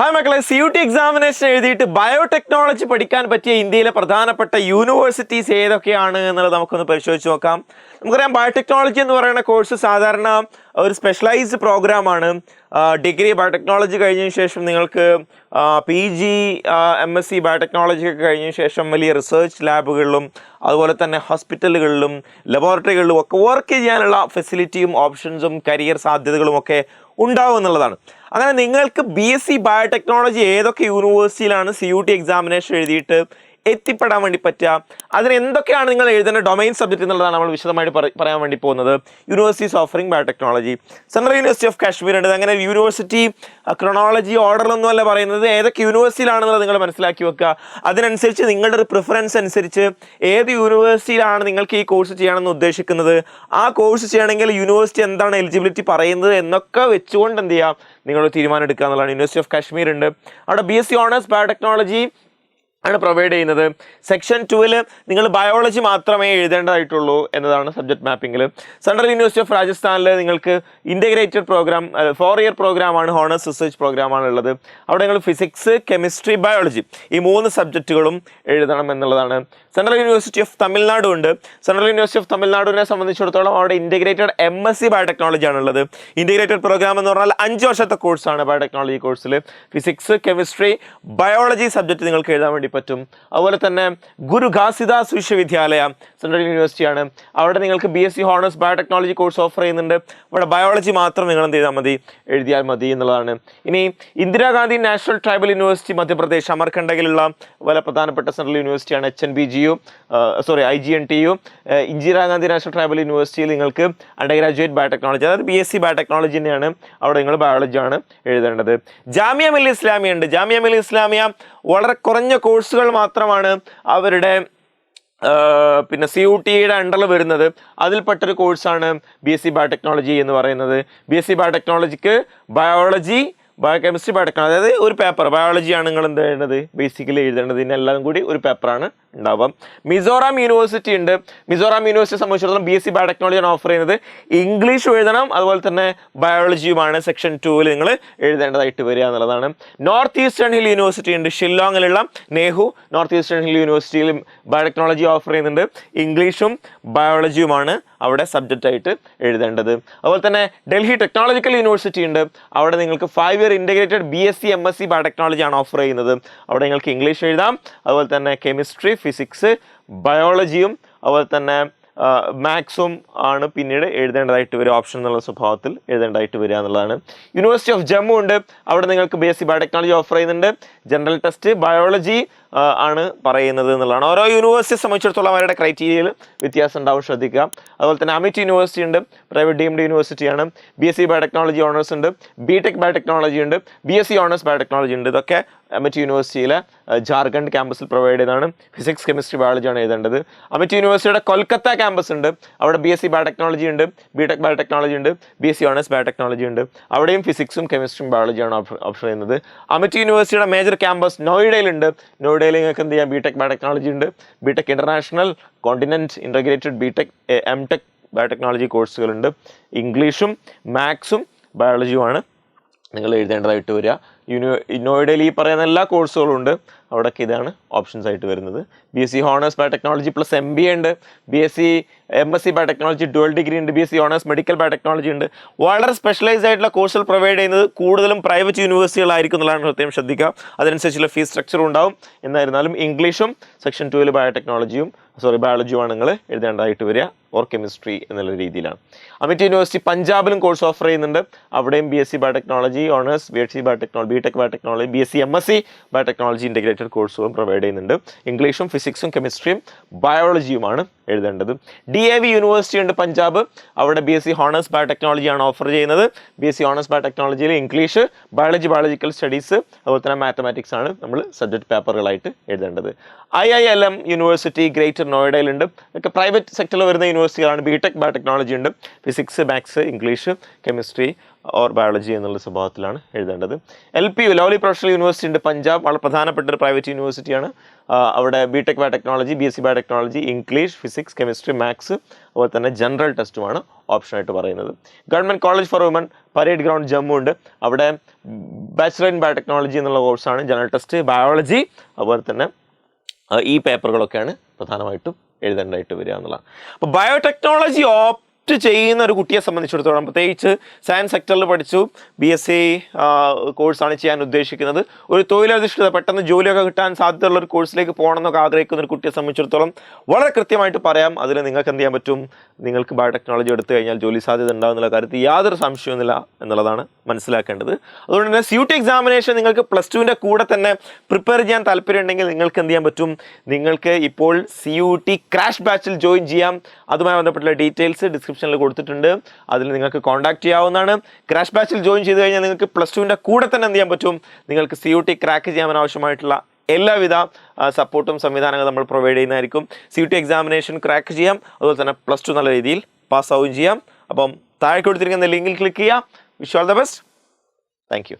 Hi മക്കളെ. C U T examination എഴുതിയിട്ട് biotechnology പഠിക്കാൻ പറ്റിയ ഇന്ത്യയിലെ പ്രധാനപ്പെട്ട യൂണിവേഴ്സിറ്റീസ് ഏതൊക്കെയാണ് എന്നുള്ളത് നമുക്കൊന്ന് പരിശോധിച്ച് നോക്കാം. നമുക്കറിയാം ബയോടെക്നോളജി എന്ന് പറയുന്ന കോഴ്സ് സാധാരണ ഒരു സ്പെഷ്യലൈസ്ഡ് പ്രോഗ്രാം ആണ്. ഡിഗ്രി ബയോടെക്നോളജി കഴിഞ്ഞതിന് ശേഷം നിങ്ങൾക്ക് P G M S C biotechnology ഒക്കെ കഴിഞ്ഞതിന് ശേഷം വലിയ റിസർച്ച് ലാബുകളിലും അതുപോലെ തന്നെ ഹോസ്പിറ്റലുകളിലും ലബോറട്ടറികളിലും ഒക്കെ വർക്ക് ചെയ്യാനുള്ള ഫെസിലിറ്റിയും ഓപ്ഷൻസും കരിയർ സാധ്യതകളും ഒക്കെ ഉണ്ടാവും എന്നുള്ളതാണ്. അങ്ങനെ നിങ്ങൾക്ക് ബി എസ് സി ബയോടെക്നോളജി ഏതൊക്കെ യൂണിവേഴ്സിറ്റിയിലാണ് സി യു ടി എക്സാമിനേഷൻ എഴുതിയിട്ട് എത്തിപ്പെടാൻ വേണ്ടി പറ്റുക. അതിന് എന്തൊക്കെയാണ് നിങ്ങൾ എഴുതേണ്ട ഡൊമൈൻ സബ്ജക്റ്റ് എന്നുള്ളതാണ് നമ്മൾ വിശദമായിട്ട് പറയാൻ വേണ്ടി പോകുന്നത്. Universities offering biotechnology central university of Kashmir ഉണ്ട്. അങ്ങനെ യൂണിവേഴ്സിറ്റി ക്രോണോളജി ഓർഡർ എന്നല്ല പറയുന്നത്. ഏതൊക്കെ യൂണിവേഴ്സിറ്റിയിലാണെന്നുള്ളത് നിങ്ങൾ മനസ്സിലാക്കി വെക്കുക. അതിനനുസരിച്ച് നിങ്ങളുടെ ഒരു പ്രിഫറൻസ് അനുസരിച്ച് ഏത് യൂണിവേഴ്സിറ്റിയിലാണ് നിങ്ങൾക്ക് ഈ കോഴ്സ് ചെയ്യണമെന്ന് ഉദ്ദേശിക്കുന്നത്. ആ കോഴ്സ് ചെയ്യണമെങ്കിൽ യൂണിവേഴ്സിറ്റി എന്താണ് എലിജിബിലിറ്റി പറയുന്നത് എന്നൊക്കെ വെച്ചുകൊണ്ട് എന്ത് ചെയ്യുക. നിങ്ങൾ തീരുമാനം എടുക്കുക എന്നുള്ളതാണ്. യൂണിവേഴ്സിറ്റി ഓഫ് കാശ്മീർ ഉണ്ട്. അവിടെ B S C honours biotechnology ആണ് പ്രൊവൈഡ് ചെയ്യുന്നത്. സെക്ഷൻ ടുവിൽ നിങ്ങൾ ബയോളജി മാത്രമേ എഴുതേണ്ടതായിട്ടുള്ളൂ എന്നതാണ് സബ്ജക്ട് മാപ്പിംഗിൽ സെൻട്രൽ യൂണിവേഴ്സിറ്റി ഓഫ് രാജസ്ഥാനിൽ നിങ്ങൾക്ക് ഇന്റഗ്രേറ്റഡ് പ്രോഗ്രാം ഫോർ ഇയർ പ്രോഗ്രാമാണ് ഹോണേഴ്സ് റിസർച്ച് പ്രോഗ്രാമാണ് ഉള്ളത്. അവിടെ നിങ്ങൾ ഫിസിക്സ് കെമിസ്ട്രി ബയോളജി ഈ മൂന്ന് സബ്ജക്റ്റുകളും എഴുതണം എന്നുള്ളതാണ്. സെൻട്രൽ യൂണിവേഴ്സിറ്റി ഓഫ് തമിഴ്നാടും ഉണ്ട്. സെൻട്രൽ യൂണിവേഴ്സിറ്റി ഓഫ് തമിഴ്നാടിനെ സംബന്ധിച്ചിടത്തോളം അവിടെ integrated M S C biotechnology ആണുള്ളത് ഇന്റഗ്രേറ്റഡ് പ്രോഗ്രാം എന്ന് പറഞ്ഞാൽ അഞ്ച് വർഷത്തെ കോഴ്സാണ് ബയോടെക്നോളജി കോഴ്സിൽ ഫിസിക്സ് കെമിസ്ട്രി ബയോളജി സബ്ജക്റ്റ് നിങ്ങൾക്ക് എഴുതാൻ വേണ്ടി പറ്റും. അതുപോലെ തന്നെ ഗുരു ഘാസിദാസ് വിശ്വവിദ്യാലയ സെൻട്രൽ യൂണിവേഴ്സിറ്റിയാണ്. അവിടെ നിങ്ങൾക്ക് B S C honours biotechnology course offer ചെയ്യുന്നുണ്ട്. ഇവിടെ ബയോളജി മാത്രം നിങ്ങൾ എന്ത് ചെയ്താൽ മതി എഴുതിയാൽ മതി എന്നുള്ളതാണ്. ഇനി Indira Gandhi national tribal university Madhya Pradesh അമർഖണ്ഡയിലുള്ള വളരെ പ്രധാനപ്പെട്ട central യൂണിവേഴ്സിറ്റിയാണ് H N B G U sorry I G N T U Indira Gandhi national tribal യൂണിവേഴ്സിറ്റിയിൽ നിങ്ങൾക്ക് അണ്ടർ ഗ്രാജുവേറ്റ് ബയോടെക്നോളജി അതായത് ബി എസ് സി ബയോടെക്നോളജി തന്നെയാണ് അവിടെ നിങ്ങൾ ബയോളജിയാണ് എഴുതേണ്ടത്. ജാമ്യ മിൽ ഇസ്ലാമിയ ഉണ്ട് ജാമിയ മിൽ ഇസ്ലാമിയ വളരെ കുറഞ്ഞ കോഴ്സുകൾ മാത്രമാണ് അവരുടെ പിന്നെ സി യു ടിയുടെ അണ്ടറിൽ വരുന്നത്. അതിൽപ്പെട്ടൊരു കോഴ്സാണ് ബി എസ് സി ബയോടെക്നോളജി എന്ന് പറയുന്നത്. ബി എസ് സി ബയോടെക്നോളജിക്ക് ബയോളജി ബയോ കെമിസ്ട്രി ബയോടെക്നോളജി അതായത് ഒരു പേപ്പർ ബയോളജിയാണ് നിങ്ങൾ എന്ത് ചെയ്യേണ്ടത്? ബേസിക്കലി എഴുതേണ്ടത്. ഇതിനെല്ലാം കൂടി ഒരു പേപ്പറാണ് ഉണ്ടാവുക. മിസോറാം യൂണിവേഴ്സിറ്റി ഉണ്ട്. മിസോറാം യൂണിവേഴ്സിറ്റി സംബന്ധിച്ചിടത്തോളം ബി എസ് സി ബയോടെക്നോളജിയാണ് ഓഫർ ചെയ്യുന്നത്. ഇംഗ്ലീഷ് എഴുതണം. അതുപോലെ തന്നെ ബയോളജിയുമാണ് സെക്ഷൻ ടൂവിൽ നിങ്ങൾ എഴുതേണ്ടതായിട്ട് വരിക എന്നുള്ളതാണ്. നോർത്ത് ഈസ്റ്റേൺ ഹിൽ യൂണിവേഴ്സിറ്റി ഉണ്ട്. ഷില്ലോങ്ങിലുള്ള നെഹു നോർത്ത് ഈസ്റ്റേൺ ഹിൽ യൂണിവേഴ്സിറ്റിയിലും ബയോടെക്നോളജി ഓഫർ ചെയ്യുന്നുണ്ട്. ഇംഗ്ലീഷും ബയോളജിയുമാണ് അവിടെ സബ്ജക്റ്റായിട്ട് എഴുതേണ്ടത്. അതുപോലെ തന്നെ ഡൽഹി ടെക്നോളജിക്കൽ യൂണിവേഴ്സിറ്റി ഉണ്ട്. അവിടെ നിങ്ങൾക്ക് five year integrated B S C M S C biotechnology ആണ് ഓഫർ ചെയ്യുന്നത്. അവിടെ നിങ്ങൾക്ക് ഇംഗ്ലീഷ് എഴുതാം. അതുപോലെ തന്നെ കെമിസ്ട്രി ഫിസിക്സ് ബയോളജിയും അതുപോലെ തന്നെ മാത്സും ആണ് പിന്നീട് എഴുതേണ്ടതായിട്ട് വരും. ഓപ്ഷൻ എന്നുള്ള സ്വഭാവത്തിൽ എഴുതേണ്ടതായിട്ട് വരിക എന്നുള്ളതാണ്. യൂണിവേഴ്സിറ്റി ഓഫ് ജമ്മു ഉണ്ട്. അവിടെ നിങ്ങൾക്ക് B S C biotechnology offer ചെയ്യുന്നുണ്ട്. ജനറൽ ടെസ്റ്റ് ബയോളജി ആണ് പറയുന്നത് എന്നുള്ളതാണ്. ഓരോ യൂണിവേഴ്സിറ്റി സംബന്ധിച്ചിടത്തോളം അവരുടെ ക്രൈറ്റീരിയയിൽ വ്യത്യാസം ഉണ്ടാവും ശ്രദ്ധിക്കുക. അതുപോലെ തന്നെ അമിറ്റ് യൂണിവേഴ്സിറ്റി ഉണ്ട്. Private deemed യൂണിവേഴ്സിറ്റിയാണ് B S C biotechnology honours ഉണ്ട്. ബി ടെക് ബയോടെക്നോളജി ഉണ്ട്. B S C honours biotechnology ഉണ്ട്. ഇതൊക്കെ അമിറ്റ് യൂണിവേഴ്സിറ്റിയിലെ ജാർഖണ്ഡ് ക്യാമ്പസിൽ പ്രൊവൈഡ് ചെയ്തതാണ്. ഫിസിക്സ് കെമിസ്ട്രി ബയോളജിയാണ് എഴുതേണ്ടത്. അമിറ്റ് യൂണിവേഴ്സിറ്റിയുടെ കൊൽക്കത്ത ക്യാമ്പസ് ഉണ്ട്. അവിടെ ബി എസ് സി ബയോടെക്നോളജി ഉണ്ട് ബി ടെക് ബയോടെക്നോളജി ഉണ്ട് B S C honours biotechnology ഉണ്ട്. അവിടെയും ഫിസിക്സും കെമിസ്ട്രിയും ബയോളജിയാണ് ഓപ്ഷൻ ചെയ്യുന്നത്. അമിറ്റ് യൂണിവേഴ്സിറ്റിയുടെ മേജർ ക്യാമ്പസ് നോയിഡയിലുണ്ട് നോയിഡയിൽ നിങ്ങൾക്ക് എന്ത് ചെയ്യാം? ബി ടെക് ബയോടെക്നോളജി ഉണ്ട്. B tech international continent integrated B tech M tech biotechnology കോഴ്സുകളുണ്ട് ഇംഗ്ലീഷും മാത്സും ബയോളജിയുമാണ് നിങ്ങൾ എഴുതേണ്ടതായിട്ട് വരിക. യൂണിവേ ഇന്നോയുടെ ഈ പറയുന്ന എല്ലാ കോഴ്സുകളും ഉണ്ട്. അവിടെയൊക്കെ ഇതാണ് ഓപ്ഷൻസ് ആയിട്ട് വരുന്നത്. B S C honours biotechnology plus M B A ഉണ്ട്. B S C M S C biotechnology dual degree ഉണ്ട്. B S C honours medical biotechnology ഉണ്ട്. വളരെ സ്പെഷ്യലൈസ്ഡ് ആയിട്ടുള്ള കോഴ്സുകൾ പ്രൊവൈഡ് ചെയ്യുന്നത് കൂടുതലും പ്രൈവറ്റ് യൂണിവേഴ്സിറ്റികളായിരിക്കും എന്നുള്ളതാണ് പ്രത്യേകം ശ്രദ്ധിക്കുക. അതിനനുസരിച്ചുള്ള ഫീസ് സ്ട്രക്ചർ ഉണ്ടാവും. എന്നായിരുന്നാലും ഇംഗ്ലീഷും സെക്ഷൻ ടുവിൽ ബയോടെക്നോളജിയും സോറി ബയോളജിയുമാണ് നിങ്ങൾ എഴുതേണ്ടതായിട്ട് വരിക. ഓർ കെമിസ്ട്രി എന്നുള്ള രീതിയിലാണ്. അമിറ്റ് യൂണിവേഴ്സിറ്റി പഞ്ചാബിലും കോഴ്സ് ഓഫർ ചെയ്യുന്നുണ്ട്. അവിടെയും B S C biotechnology honours B S C biotechnology B tech biotechnology B S C M S C biotechnology integrated കോഴ്സുകളും പ്രൊവൈഡ് ചെയ്യുന്നുണ്ട്. ഇംഗ്ലീഷും ഫിസിക്സും കെമിസ്ട്രിയും ബയോളജിയുമാണ് എഴുതേണ്ടത്. ഡി എ വി യൂണിവേഴ്സിറ്റി ഉണ്ട് പഞ്ചാബ്. അവിടെ ബി എസ് സി ഹോണേഴ്സ് ബയോടെക്നോളജിയാണ് offer ചെയ്യുന്നത്. ബി എസ് സി ഹോണേഴ്സ് ബയോടെക്നോളജിയിൽ English biology biological studies അതുപോലെ തന്നെ മാത്തമാറ്റിക്സ് ആണ് നമ്മൾ സബ്ജക്ട് പേപ്പറുകളായിട്ട് എഴുതേണ്ടത്. I I L M university greater നോയിഡയിലുണ്ട് ഇതൊക്കെ പ്രൈവറ്റ് സെക്ടറിൽ വരുന്ന യൂണിവേഴ്സിറ്റികളാണ് ബി ടെക് ബയോടെക്നോളജി ഉണ്ട്. Physics maths English chemistry or biology എന്നുള്ള സ്വഭാവത്തിലാണ് എഴുതേണ്ടത്. L P U lovely professional university ഉണ്ട്. പഞ്ചാബ് വളരെ പ്രധാനപ്പെട്ട ഒരു പ്രൈവറ്റ് യൂണിവേഴ്സിറ്റിയാണ് അവിടെ B tech biotechnology B S C biotechnology English physics chemistry maths അതുപോലെ തന്നെ ജനറൽ ടെസ്റ്റുമാണ് ഓപ്ഷനായിട്ട് പറയുന്നത്. Government college for women parade ground Jammu ഉണ്ട്. അവിടെ ബാച്ചുലർ ഇൻ ബയോടെക്നോളജി എന്നുള്ള കോഴ്സാണ് ജനറൽ ടെസ്റ്റ് ബയോളജി അതുപോലെ തന്നെ ഈ പേപ്പറുകളൊക്കെയാണ് പ്രധാനമായിട്ടും എഴുതേണ്ടതായിട്ട് വരിക എന്നുള്ളതാണ്. അപ്പോൾ ബയോടെക്നോളജി ഓപ്റ്റ് ചെയ്യുന്ന ഒരു കുട്ടിയെ സംബന്ധിച്ചിടത്തോളം പ്രത്യേകിച്ച് സയൻസ് സെക്ടറിൽ പഠിച്ചു ബി എസ് സി കോഴ്സാണ് ചെയ്യാൻ ഉദ്ദേശിക്കുന്നത്. ഒരു തൊഴിലധിഷ്ഠിത പെട്ടെന്ന് ജോലിയൊക്കെ കിട്ടാൻ സാധ്യതയുള്ള ഒരു കോഴ്സിലേക്ക് പോകണമെന്നൊക്കെ ആഗ്രഹിക്കുന്ന ഒരു കുട്ടിയെ സംബന്ധിച്ചിടത്തോളം വളരെ കൃത്യമായിട്ട് പറയാം. അതിൽ നിങ്ങൾക്ക് എന്ത് ചെയ്യാൻ പറ്റും? നിങ്ങൾക്ക് ബയോടെക്നോളജി എടുത്തു കഴിഞ്ഞാൽ ജോലി സാധ്യത ഉണ്ടാകുന്നുള്ള കാര്യത്തിൽ യാതൊരു സംശയവുമില്ല എന്നുള്ളതാണ് മനസ്സിലാക്കേണ്ടത്. അതുകൊണ്ട് തന്നെ സി യു ടി എക്സാമിനേഷൻ നിങ്ങൾക്ക് പ്ലസ് ടുവിന്റെ കൂടെ തന്നെ പ്രിപ്പയർ ചെയ്യാൻ താല്പര്യമുണ്ടെങ്കിൽ നിങ്ങൾക്ക് എന്ത് ചെയ്യാൻ പറ്റും? നിങ്ങൾക്ക് ഇപ്പോൾ സി യു ടി ക്രാഷ് ബാച്ചിൽ ജോയിൻ ചെയ്യാം. അതുമായി ബന്ധപ്പെട്ടുള്ള ഡീറ്റെയിൽസ് ഡിസ്ക്രിപ്ഷനിൽ കൊടുത്തിട്ടുണ്ട്. അതിൽ നിങ്ങൾക്ക് കോൺടാക്ട് ചെയ്യാവുന്നതാണ്. ക്രാഷ് ബാച്ചിൽ ജോയിൻ ചെയ്ത് കഴിഞ്ഞാൽ നിങ്ങൾക്ക് പ്ലസ് ടുവിന്റെ കൂടെ തന്നെ എന്ത് ചെയ്യാൻ പറ്റും? നിങ്ങൾക്ക് സി യു ടി ക്രാക്ക് ചെയ്യാൻ ആവശ്യമായിട്ടുള്ള എല്ലാവിധ സപ്പോർട്ടും സംവിധാനങ്ങളും നമ്മൾ പ്രൊവൈഡ് ചെയ്യുന്നതായിരിക്കും. C U T examination crack ചെയ്യാം. അതുപോലെ തന്നെ പ്ലസ് ടു നല്ല രീതിയിൽ പാസ്സാവുകയും ചെയ്യാം. അപ്പം താഴെ കൊടുത്തിരിക്കുന്ന ലിങ്കിൽ ക്ലിക്ക് ചെയ്യാം wish all the best thank